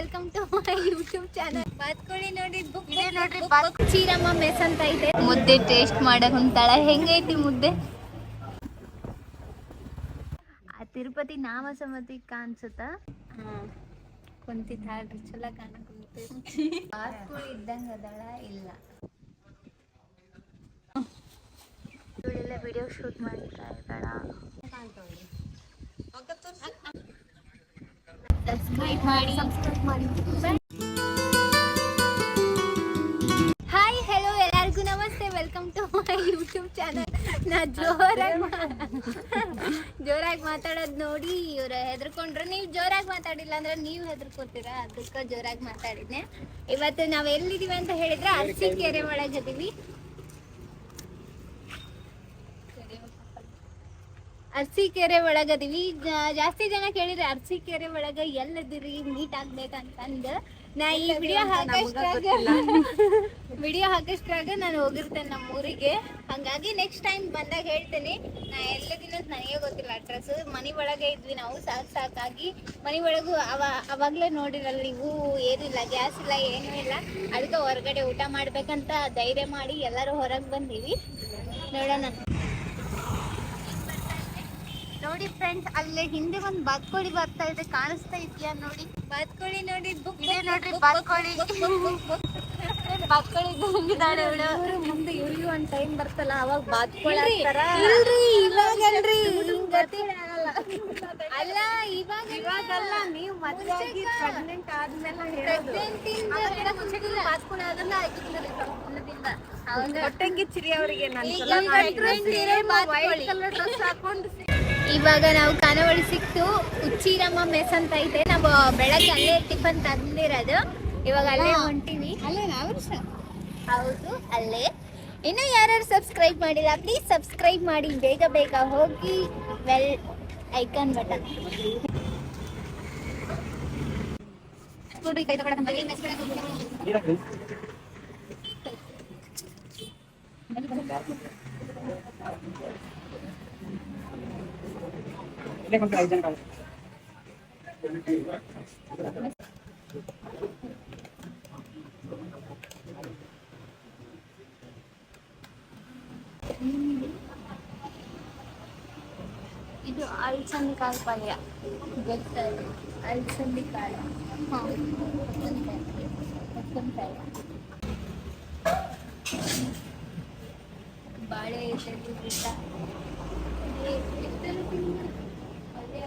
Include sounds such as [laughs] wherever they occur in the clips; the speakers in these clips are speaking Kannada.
Welcome to my YouTube channel ಬಾತ್ಕೋಳಿ ನೋಡಿ ಬುಕ್ ನೋಡ್ರಿ ಚೀರಮ್ಮ ಮೆಸ್ ಅಂತ ಇದೆ. ಮುದ್ದೆ ಟೇಸ್ಟ್ ಮಾಡಕ್ ಹೊಂತಾಳ ಹೆಂಗೈತಿ ಮುದ್ದೆ? ಆ ತಿರುಪತಿ ನಾಮ ಸಮತಿ ಕಾಣಿಸುತ್ತಾ ಕುಂತಿದ್ ಹಾಡ್ರಿ ಚಲೋ ಕಾಣ ಕುಂತೈತಿ ಬಾತ್ಕೋಳಿ ಇದ್ದಂಗ ಅದಳ ಇಲ್ಲ? ಇವಳೆಲ್ಲ ವಿಡಿಯೋ ಶೂಟ್ ಮಾಡ್ತಾ ಇದ್ದಾಳ ಸಬ್ಸ್ಕ್ರೈಬ್ ಮಾಡಿ. ಸಬ್ಸ್ಕ್ರೈಬ್ ಮಾಡಿ. ಹಾಯ್ ಹೆಲೋ ಎಲ್ಲರಿಗೂ ನಮಸ್ತೆ. Welcome to my YouTube channel ನಾ ಜೋರಾಗಿ ಜೋರಾಗಿ ಮಾತಾಡೋದು ನೋಡಿ ಇವ್ರು ಹೆದರ್ಕೊಂಡ್ರು. ನೀವು ಜೋರಾಗಿ ಮಾತಾಡಿಲ್ಲ ಅಂದ್ರೆ ನೀವು ಹೆದರ್ಕೋತೀರಾ? ಅದಕ್ಕೆ ಜೋರಾಗಿ ಮಾತಾಡಿದ್ನೆ. ಇವತ್ತು ನಾವು ಎಲ್ಲಿದೀವಿ ಅಂತ ಹೇಳಿದ್ರೆ ಅರಸೀಕೆರೆ ಒಳಗದೀವಿ ಅರಸೀಕೆರೆ ಒಳಗದೀವಿ ಅದೀವಿ. ಜಾಸ್ತಿ ಜನ ಕೇಳಿದ್ರೆ ಕೆರೆ ಒಳಗ ಎಲ್ಲದಿರಿ ಮೀಟ್ ಆಗ್ಬೇಕಂತಂದು. ನಾ ಈ ವಿಡಿಯೋ ಹಾಕಷ್ಟ್ರಾಗ ವಿಡಿಯೋ [laughs] ಹಾಕಷ್ಟ್ರಾಗ ನಾನು ಹೋಗಿರ್ತೇನೆ ನಮ್ಮ ಊರಿಗೆ ಹಂಗಾಗಿ ನೆಕ್ಸ್ಟ್ ಟೈಮ್ ಬಂದಾಗ ಹೇಳ್ತೇನೆ. ನಾ ಎಲ್ಲದಿನ ನನಗೆ ಗೊತ್ತಿಲ್ಲ ಅಡ್ರೆಸ್ ಮನೆ ಒಳಗೆ ಇದ್ವಿ ನಾವು ಸಾಕು ಸಾಕಾಗಿ. ಮನೆ ಒಳಗೂ ಅವ ಅವಾಗಲೇ ನೋಡಿರಲ್ಲ ನೀವು ಏನಿಲ್ಲ ಗ್ಯಾಸ್ ಇಲ್ಲ ಏನೂ ಇಲ್ಲ. ಅದಕ್ಕೆ ಹೊರಗಡೆ ಊಟ ಮಾಡ್ಬೇಕಂತ ಧೈರ್ಯ ಮಾಡಿ ಎಲ್ಲರೂ ಹೊರಗೆ ಬಂದೀವಿ. ನೋಡೋಣ. ನೋಡಿ ಫ್ರೆಂಡ್ಸ್ ಅಲ್ಲೇ ಹಿಂದೆ ಒಂದು ಬಾತ್ಕೋಳಿ ಬರ್ತಾ ಇದೆ ಕಾಣಿಸ್ತಾ ಇದೆಯಾ ನೋಡಿ? ಬಾತ್ಕೋಳಿ ನೋಡಿ ಬುಕ್ ಇದೇ ನೋಡ್ರಿ ಬಾತ್ಕೋಳಿ. ಬಾತ್ಕೋಳಿ ಇವಳು ಮುಂದೆ ಇವ್ರಿಗೂ ಒಂದ್ ಟೈಮ್ ಬರ್ತಲ್ಲ ಅವಾಗ ಬಾತ್ಕೋಳಿ ಇಲ್ರಿ ಇವಾಗಲ್ರಿ ಅಲ್ಲ ಇವಾಗ ಇವಾಗಲ್ಲ ನೀವು ಮದುವೆ ಆಗಿ ಪ್ರೆಗ್ನೆಂಟ್ ಆದ್ಮೇಲೆ ಹೇಳೋದು. ಬಾತ್ಕೋಳಿ ಅದನ್ನ ಹೊಟ್ಟೆಂಗಿಚ್ಚಿರಿ ಅವರಿಗೆ ನಾನು. ಕಲರ್ ಡ್ರೆಸ್ ಹಾಕೊಂಡು ಇವಾಗ ನಾವು ಖಾನಾವಳಿ ಸಿಕ್ತು ಉಚ್ಚಿರಮ್ಮ ಮೆಸ್ ಅಂತ ಐತೆ ನಾವು ಬೆಳಗ್ಗೆ ಅಲ್ಲೇ ಟಿಫನ್ ತಂದಿರೋದು. ಇವಾಗ ಅಲ್ಲೇ ಹೊಂಟಿವಿ. ಅಲ್ಲೇ ನಾವು ಹೌದು ಅಲ್ಲೇ. ಇನ್ನೂ ಯಾರ್ಯಾರು ಸಬ್ಸ್ಕ್ರೈಬ್ ಮಾಡಿಲ್ಲ ಪ್ಲೀಸ್ ಸಬ್ಸ್ಕ್ರೈಬ್ ಮಾಡಿ. ಬೇಗ ಬೇಗ ಹೋಗಿ ವೆಲ್ ಐಕಾನ್ ಬಟನ್ ಕೈ ಇದು ಅಲ್ಸಂದಿ ಕಾಳು ಪಲ್ಯ ಗೊತ್ತಲ್ಲ ಅಲ್ಸಂದಿ ಕಾಳು ಹಾಂ ಬಾಳೆ ಐತೆ ಊಟ ಎಷ್ಟೆಲ್ಲ ತಿಂದ್ರು? ಪಲ್ಯ.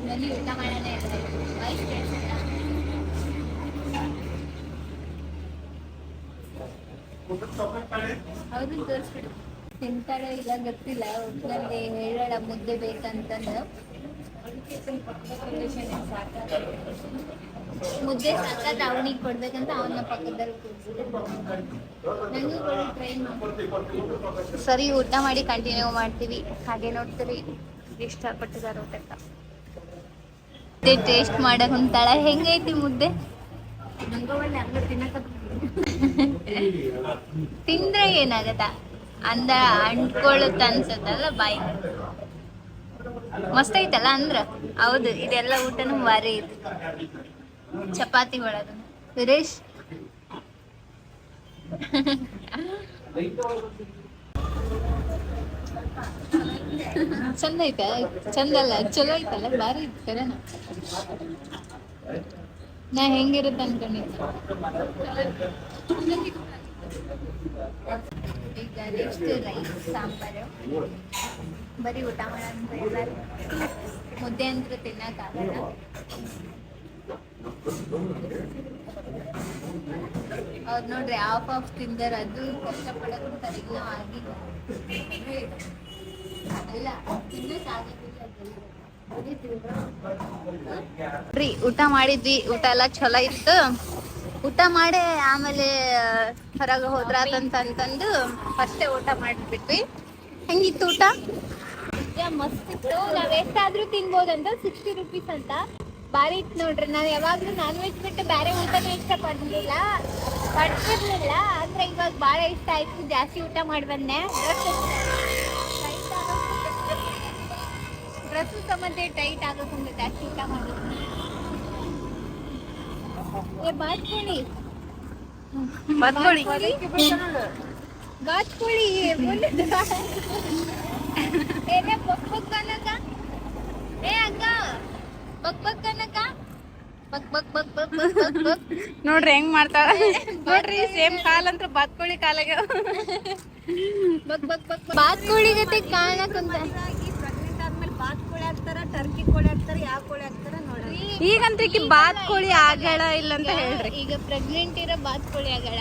ಬನ್ನಿ ಊಟ ಮಾಡೋಣ ವಾಯ್ಸ್ ಕೇಳಿಸುತ್ತಾ ಹೌದು ತೋರಿಸ್ಬಿಡು ತಿಂತಾಳೆ ಇಲ್ಲ ಗೊತ್ತಿಲ್ಲ ಒಟ್ಟಿನಲ್ಲಿ ಹೇಳೋಣ ಮುದ್ದೆ ಬೇಕಂತಂದು ಮುದ್ದೆ ಸಾಕಾದ್ರೆ ಅವನಿಗೆ ಕೊಡ್ಬೇಕಂತ ಅವನ ಪಕ್ಕದಲ್ಲಿ ಕೂರ್ಸಿದ್ರು. ಸರಿ ಊಟ ಮಾಡಿ ಕಂಟಿನ್ಯೂ ಮಾಡ್ತೀವಿ. ಹಾಗೆ ನೋಡ್ತೀವಿ ಇಷ್ಟಪಟ್ಟಿದ್ದಾರೆ ಊಟಕ್ಕ. ಮುದ್ದೆ ಟೇಸ್ಟ್ ಮಾಡಕ್ ಅಂತಾಳ ಹೆಂಗೈತಿ ಮುದ್ದೆ? ತಿಂದ್ರೆ ಏನಾಗತ್ತ? ಅಂದ ಅಂಟ್ಕೊಳ್ಳುತ್ತ ಅನ್ಸತ್ತಲ್ಲ ಬಾಯಿ? ಮಸ್ತ್ ಐತಲ್ಲ ಅಂದ್ರ? ಹೌದು ಇದೆಲ್ಲ ಊಟನು ಬಾರಿ ಐತಿ. ಚಪಾತಿ ಒಳಗ. ಸುರೇಶ್? ಚಂದ ಐತ ಚಂದ ಅಲ್ಲ ಚಲೋ ಐತಲ್ಲ ಬಾರಿ ಐತಿ ನಾ ಹೆಂಗಿರುತ್ತೆ ಅನ್ಕೊಂಡಿದ್ದೆ. ಈಗ ಸಾಂಬಾರು. ಬರೀ ಊಟ ಮಾಡ ಮುದ್ದೆ ಅಂತೂ ತಿನ್ನಕ್ಕಾಗಲ್ಲ. ನೋಡ್ರಿ ಆಫ್ ಆಫ್ ಅದು ಕಷ್ಟಪಡಕ್ಕೆ ಇಲ್ಲ ಆಗಿ ತಿನ್ನಕ್ಕಾಗೋದಿಲ್ಲ ರೀ ಊಟ ಮಾಡಿದ್ವಿ, ಊಟ ಎಲ್ಲ ಚಲೋ ಇತ್ತು. ಊಟ ಮಾಡಿ ಆಮೇಲೆ ಹೊರಗೆ ಹೋದ್ರಾತಂತಂದು ಫಸ್ಟೇ ಊಟ ಮಾಡಿಬಿಟ್ವಿ. ಹೆಂಗಿತ್ತು ಊಟ? ಮಸ್ತ್ ಇತ್ತು. ನಾವ್ ಎಷ್ಟಾದ್ರೂ ತಿನ್ಬೋದಂತ ಸಿಕ್ಸ್ಟಿ ರುಪೀಸ್ ಅಂತ. ಭಾರಿ ಇತ್ತು ನೋಡ್ರಿ. ನಾನು ಯಾವಾಗ್ಲೂ ನಾನ್ ವೆಜ್ ಬಿಟ್ಟು ಬೇರೆ ಊಟನೂ ಇಷ್ಟಪಡ್ಲಿಲ್ಲ ಪಡ್ತಿರ್ಲಿಲ್ಲ ಆದ್ರೆ ಇವಾಗ ಭಾಳ ಇಷ್ಟ ಆಯ್ತು. ಜಾಸ್ತಿ ಊಟ ಮಾಡಿ ಬಂದೆ. ಡ್ರೆಸ್ಸು ಸಂಬಂಧ ಟೈಟ್ ಆಗೋಕಂದ್ರೆ ಜಾಸ್ತಿ ಊಟ ಮಾಡಿ ಬಾತ್ಕೋಳಿ. ಮುಂದೆ ಏನೇ ಬಕ್ ಬಕ್ ಅನ್ನಕ ಏ ಅಕ್ಕ. ನೋಡ್ರಿ ಹೆಂಗ್ ಮಾಡ್ತಾರ ನೋಡ್ರಿ ಸೇಮ್ ಕಾಲ್ ಅಂತ ಬಾತ್ಕೋಳಿ ಕಾಲಾಗ ಬಾತ್ಕೋಳಿ ಜೊತೆ ಕಾಣಕಂತ ಟರ್ಕಿ ಕೋಳಿ ಹಾಕ್ತಾರ ಯಾವ ಕೋಳಿ ಹಾಕ್ತಾರ ನೋಡ್ರಿ ಈಗಂತ್ರ ಈಕಿ ಬಾತ್ ಕೋಳಿ ಆಗಳ ಇಲ್ಲ ಅಂತ ಹೇಳ್ರಿ ಈಗ ಪ್ರೆಗ್ನೆಂಟ್ ಇರೋ ಬಾತ್ಕೋಳಿ ಆಗಳ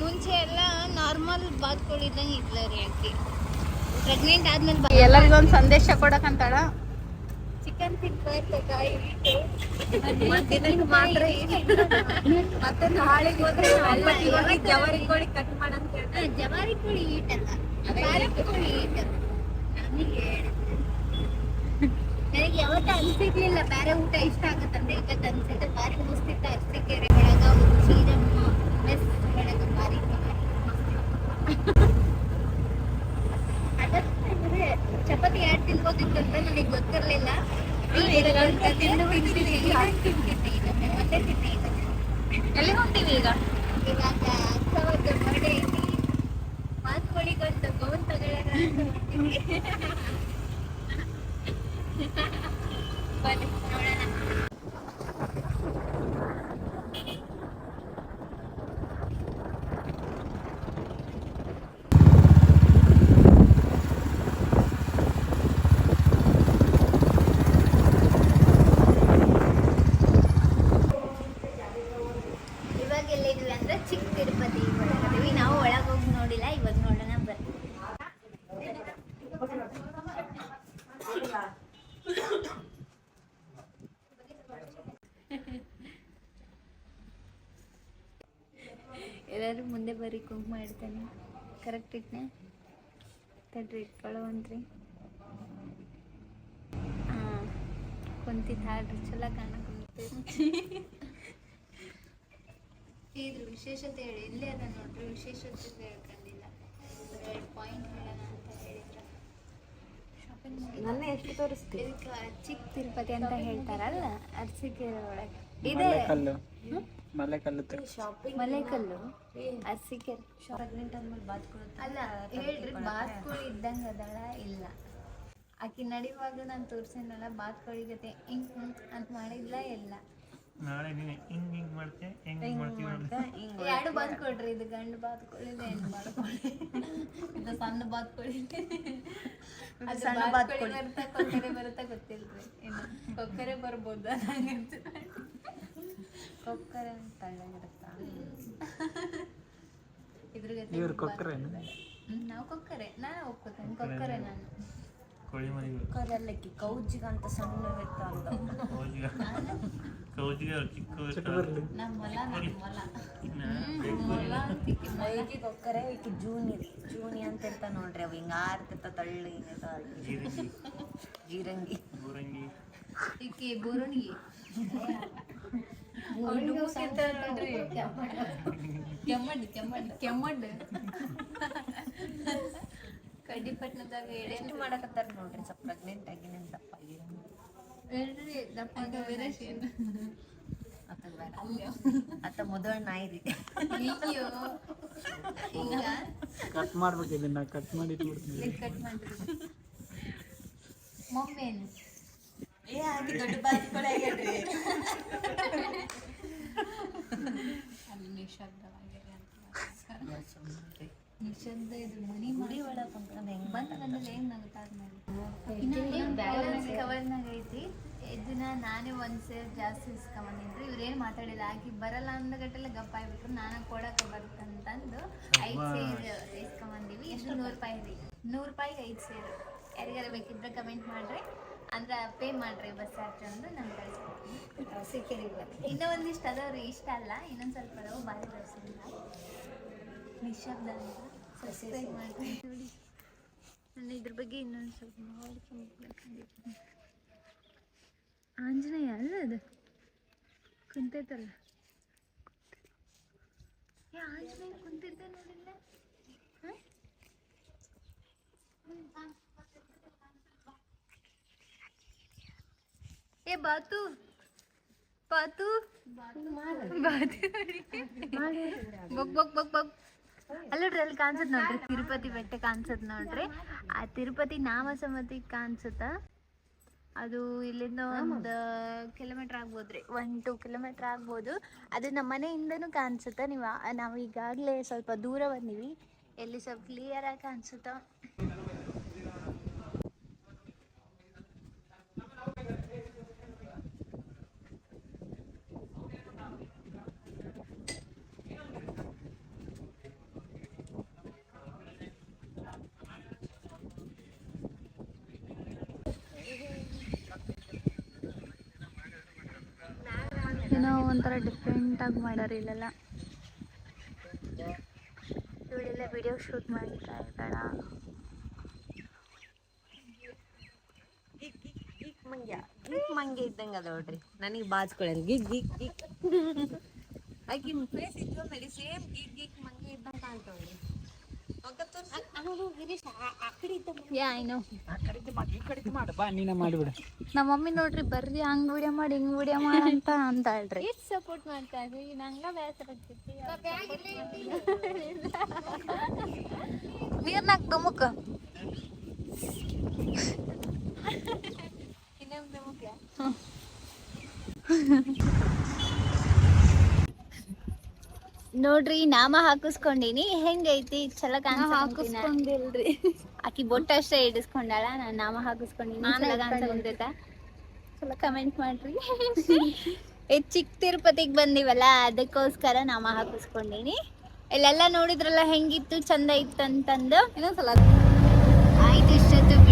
ಮುಂಚೆ ಎಲ್ಲ ನಾರ್ಮಲ್ ಬಾತ್ಕೋಳಿ ಇದ್ದಂಗೆ ಇದ್ಲ ರೀ ಆಕಿ ಪ್ರೆಗ್ನೆಂಟ್ ಆದ್ಮೇಲೆ ಎಲ್ಲರಿಗೊಂದು ಎಲ್ಲರಿಗೂ ಒಂದ್ ಸಂದೇಶ ಕೊಡಕಂತಾಳ ಚಿಕನ್ ದಿನಕ್ಕೆ ಮಾತ್ರ ಮತ್ತೆ ನಾಳೆಗೆ ಹೋದ್ರೆ ಜವಾರಿ ಕೋಳಿ ಕಟ್ ಮಾಡಂತ ಹೇಳ್ತಾರೆ ಜವಾರಿ ಕೋಳಿ ಈಟಲ್ಲ ಕೋಳಿ ಈಟಲ್ಲ ನನಗೆ. ನನಗೆ ಯಾವತ್ತೂ ಅನ್ಸಿರ್ಲಿಲ್ಲ ಬೇರೆ ಊಟ ಇಷ್ಟ ಆಗತ್ತಂತ ಈಗ ಅನ್ಸಿತ್ತು ಬಾರಿ ಮಸ್ತಿತ್ತು ಅರಸೀಕೆರೆ ಒಳಗ ಶ್ರೀರಮ್ಮ ಮೆಸ್ ಒಳಗ ಬಾರಿ ಅದಕ್ಕೆ ಚಪಾತಿ ಎರಡು ತಿನ್ಬೋದಿತ್ತು ಅಂತ ನನಗೆ ಗೊತ್ತಿರಲಿಲ್ಲ ತಿಂದು ಬಿಟ್ಟಿದ್ದೀನಿ ತಿಂತಿದ್ದೆ ಮತ್ತೆ ತಿಂತಿದ್ದೆ ಎಲ್ಲಿ ಹೋಗ್ತೀವಿ ಈಗ ಇವಾಗ ಅಕ್ಕವದ್ದು ಬರ್ಡೇ ಐತಿ ಮಾತ್ಕೊಳಿಗೊಂದು ಗೌನ್ ತಗೊಳ್ಳೋಣ ಅಂತ ಹೊರ್ಟಿದ್ವಿ. ಬನ್ನಿ ನೋಡೋಣ ಇವಾಗ ಎಲ್ಲಿದ್ವಿ ಅಂದ್ರೆ ಚಿಕ್ಕ ತಿರುಪತಿ ಒಳಗದೀವಿ ನಾವು ಒಳಗೆ ಹೋಗಿ ನೋಡಿಲ್ಲ ಇವಾಗ ನೋಡೋಣ ಬರ್ತೀವಿ ಎಲ್ಲರೂ ಮುಂದೆ ಬರೀ ಕುಂಕುಮ ಇಡ್ತಾನೆ ಕರೆಕ್ಟ್ ಇಟ್ನೆ ತಡ್ರಿ ಇಟ್ಕೊಳ್ಳೋವಂತ್ರಿ. ಹಾಂ ಕುಂತಿದ್ದಾಳ್ರಿ ಚಲೋ ಕಾಣಕ್ ಇದ್ರ ವಿಶೇಷತೆ ಹೇಳಿ ಇಲ್ಲೇ ಅದ ನೋಡ್ರಿ ವಿಶೇಷತೆ ಹೇಳ್ಕೊಂಡಿಲ್ಲ ಎರಡು ಪಾಯಿಂಟ್ ಹೇಳೋಣ ಅಂತ ಹೇಳಿದ್ರ. ನನ್ನ ಎಷ್ಟು ತೋರಿಸ್ತೀವಿ ಚಿಕ್ಕ ತಿರುಪತಿ ಅಂತ ಹೇಳ್ತಾರಲ್ಲ ಅರಸೀಕೆರೆ ಒಳಗೆ. ಇದೆ. ಮಲೆಕಲ್ಲು ಶಾಪಿಂಗ್ ಮಲೆಕಲ್ಲು? ಅರಸೀಕೆರೆ ಪ್ರೆಗ್ನೆಂಟ್ ಆದ್ಮೇಲೆ ಬಾತ್ ಕೋಳಿ ಅಲ್ಲ ಹೇಳ್ರಿ ಬಾತ್ಕೋಳಿ ಇದ್ದಂಗೆ ಅದಳ ಇಲ್ಲ. ಆಕಿ ನಡಿವಾಗ ನಾನು ತೋರ್ಸಿನಲ್ಲ ಬಾತ್ಕೋಳಿ ಜೊತೆ ಹಿಂಗ್ ಅಂತ ಮಾಡಿದ್ಲ ಇಲ್ಲ? ನಾಳೆ ನೀನು ಹಿಂಗ್ ಹಿಂಗ್ ಮಾಡ್ತೆ ಹೆಂಗ್ ಹಿಂಗ್ ಮಾಡ್ತೀವಿ ಎರಡು ಬಾತ್ ಕೊಡ್ರಿ ಇದು ಗಂಡು ಬಾತ್ ಕೋಳಿ ಇದು ಹೆಣ್ಣು ಬಾತ್ ಇದು ಸಣ್ಣ ಬಾತ್ ಕೋಳಿ ಅದು ಸಣ್ಣ ಬಾತ್ ಕೋಳಿ. ಬರುತ್ತಾ ಕೊಕ್ಕರೆ ಬರುತ್ತಾ ಗೊತ್ತಿಲ್ರಿ. ಇನ್ನು ಕೊಕ್ಕರೆ ಬರ್ಬೋದು ನಂಗೆ ಕೊಕ್ಕರೆ ಅಂತ ತಳ್ಳಗಿರುತ್ತಾ ಇದ್ರ ಜೊತೆ ಇವ್ರು ಕೊಕ್ಕರೇನು? ಹ್ಮ್, ನಾವು ಕೊಕ್ಕರೆ. ನಾನು ಒಪ್ಕೋತೇನೆ ಕೊಕ್ಕರೆ ನಾನು. ಕೋಳಿ ಮರಿಗಳು. ಸಣ್ಣ ಅಂತ ಕೌಜಿಗ. ಕೌಜಿಗ ಚಿಕ್ಕ ನಮ್ಮ ಕೊಕ್ಕರೆ ಈಕಿ ಜೂನಿ ಜೂನಿ ಅಂತ ಇರ್ತ ನೋಡ್ರಿ ಅವು. ಹಿಂಗ ಆರ್ತಿರ್ತ ತಳ್ಳಿ ಹಿಂಗ ಜೀರಿಗೆ. ಜೀರಂಗಿ. ಗೋರಂಗಿ ಈಕಿ ಬುರುಣಿಗಿ. [laughs] ಕೆಮ್ಮಣ್ಣು ಕೆಮ್ಮಣ್ಣು ಕೆಮ್ಮಣ್ಣು. ಕಡ್ಡಿಪಟ್ಟಣದಾಗ ಎಡೆ ಎಷ್ಟು ಮಾಡಕತ್ತಾರ ನೋಡ್ರಿ ಸ್ವಲ್ಪ ಪ್ರೆಗ್ನೆಂಟ್ ದಪ್ಪ ಅತ್ತ ಬೇಡ ಅತ್ತ ಮೊದಲ ನಾಯಿ ರೀ. ಅಯ್ಯೋ. ಈಗ? ಕಟ್ ಮಾಡ್ಬೇಕು ಇದನ್ನ ಕಟ್ ಮಾಡಿ ಮಮ್ಮಿ ಕಟ್ ಮಾಡ್ರಿ ಮೊಮ್ಮೇನು ಏ ಆಗಿ ದೊಡ್ಡ ಬಾತ್ಕೊಳೆ ಆಗ್ಯಾಡ್ರಿ ಅಲ್ಲಿ ನಿಶಬ್ದವಾಗಿದೆ ಅಂತ ನಿಶಬ್ದ ಇದು ಮನಿ ಗುಡಿ ಒಳಗೆ ಕುಂತ್ಕೊಂಡು ಹೆಂಗ್ ಬಂದ ಬಂದಲ್ಲಿ ಏನ್ ನಗುತ್ತಾ ಬ್ಯಾಲೆನ್ಸ್ ಕವರ್ನಾಗ ಐತಿ ಇದನ್ನ ನಾನೇ ಒಂದ್ ಸೇರ್ ಜಾಸ್ತಿ ಇಸ್ಕೊಂಬಂದಿನ್ರಿ ಇವ್ರೇನ್ ಮಾತಾಡಿಲ್ಲ ಆಕಿ ಬರಲ್ಲ ಅಂದ ಗಟ್ಟಲೆ ಗಪ್ಪ ಆಗ್ಬಿಟ್ರು ನಾನು ಕೊಡಕ ಬರ್ತಂತಂದು ಐದ್ ಸೇರ್ ಇಸ್ಕೊಂಬಂದಿವಿ ಎಷ್ಟು ನೂರು ರೂಪಾಯಿ ರೀ ನೂರು ರೂಪಾಯಿಗೆ ಐದು ಸೇರು. ಯಾರಿಗಾರ ಬೇಕಿದ್ರೆ ಕಮೆಂಟ್ ಮಾಡ್ರಿ. ಅಂದ್ರೆ ಪೇ ಮಾಡ್ರಿ ಬಸ್ ಚಾರ್ಜ್ ಅಂದ್ರೆ ನಾನು ಕಳಿಸ್ಕೊಡ್ತೀನಿ. ಸಿಕ್ಕಿರಿ ಇನ್ನೂ ಒಂದಿಷ್ಟು ಅದಾವ್ರಿ ಇಷ್ಟ ಅಲ್ಲ ಇನ್ನೊಂದು ಸ್ವಲ್ಪ ಅದಾವು ಭಾರಿ ತೋರಿಸಿಲ್ಲ. ನಿಶಬ್ದ ಸಬ್ಸ್ಕ್ರೈಬ್ ಮಾಡ್ರಿ. ನೋಡಿ. ನಾನು ಇದ್ರ ಬಗ್ಗೆ ಇನ್ನೊಂದು ಸ್ವಲ್ಪ ನೋಡ್ಕೊಂಡ್ಬೇಕಂದಿತ್ತು ಆಂಜನೇಯ ಅಲ್ಲ ಅದು? ಕುಂತೈತಲ್ಲ ಏ ಆಂಜನೇಯ ಕುಂತಿದ್ದೆ ನೋಡಿಲ್ಲ. ಏ, ಬಾತು. ಬಾತು. ಅಲ್ಲಿ ನೋಡ್ರಿ. ತಿರುಪತಿ ಬೆಟ್ಟ ಕಾಣಿಸತ್ ನೋಡ್ರಿ. ಆ ತಿರುಪತಿ ನಾಮ ಸಮತಿ ಕಾಣಿಸುತ್ತ? ಅದು ಇಲ್ಲಿಂದ ಒಂದು ಕಿಲೋಮೀಟರ್ ಆಗ್ಬೋದ್ರಿ. ಒನ್ ಟೂ ಕಿಲೋಮೀಟರ್ ಆಗ್ಬೋದು. ಅದು ನಮ್ಮ ಮನೆಯಿಂದನೂ ಕಾಣಿಸುತ್ತ? ನೀವು ನಾವು ಈಗಾಗಲೇ ಸ್ವಲ್ಪ ದೂರ ಬಂದೀವಿ. ಎಲ್ಲಿ ಸ್ವಲ್ಪ ಕ್ಲಿಯರ್ ಆಗಿ ಕಾಣಿಸುತ್ತ ಏನೋ ಒಂಥರ ಡಿಫ್ರೆಂಟಾಗಿ ಮಾಡ್ಯಾರ ಇಲ್ಲೆಲ್ಲ. ಇವಳೆಲ್ಲ ವಿಡಿಯೋ ಶೂಟ್ ಮಾಡ್ತಾ ಇದ್ದಾಳ? ಮಂಗ್ಯ ಗಿಗ್ ಮಂಗೆ ಇದ್ದಂಗೆ ಅದ ನೋಡ್ರಿ. ನನಗೆ ಬಾಚ್ಕೊಳ್ಳಿ ಗಿಗ್ ಗಿಗ್ ಗಿಗ್ ಆಕಿ ಫೇಸ್ ಇದ್ದು ಮೇಲೆ ಸೇಮ್ ಗಿಗ್ ಗಿಗ್ ಮಂಗೆ ಇದ್ದಂಗೆ ಕಾಣ್ತಾವ್ರಿ ನಮ್ಮ ಮಮ್ಮಿ ನೋಡ್ರಿ ಬರ್ರಿ ಹಂಗ್ ವಿಡಿಯೋ ಮಾಡಿ ಹಿಂಗ್ ವಿಡಿಯೋ ಮಾಡಿ ಅಂತ ಅಂತಾಳ್ರಿ ಇಟ್ ಸಪೋರ್ಟ್ ಮಾಡ್ತಾ ಇದ್ವಿ. ನಂಗ ಬೇಸರ ನೀರ್ನಾಗ ನೋಡ್ರಿ ನಾಮ ಹಾಕಿಸ್ಕೊಂಡಿನಿ. ಹೆಂಗೈತಿ? ಚಲೋ ಹಾಕಿಸ್ಕೊಂಡಿಲ್ರಿ. ಆಕಿ ಬೊಟ್ಟ ಅಷ್ಟೇ ಇಡಿಸ್ಕೊಂಡಾಳ ನಾನು ನಾಮ ಹಾಕಿಸ್ಕೊಂಡಿನಿ. ಚಲೋ ಕಮೆಂಟ್ ಮಾಡ್ರಿ. [laughs] ಚಿಕ್ಕ ತಿರುಪತಿಗೆ ಬಂದಿವಲ್ಲ ಅದಕ್ಕೋಸ್ಕರ ನಾಮ ಹಾಕಿಸ್ಕೊಂಡಿನಿ. ಇಲ್ಲೆಲ್ಲ ನೋಡಿದ್ರಲ್ಲ ಹೆಂಗಿತ್ತು ಚಂದ ಇತ್ತಂತಂದು? ಇನ್ನೊಂದ್ಸಲ ಆಯ್ತು ಇಷ್ಟೊತ್ತು.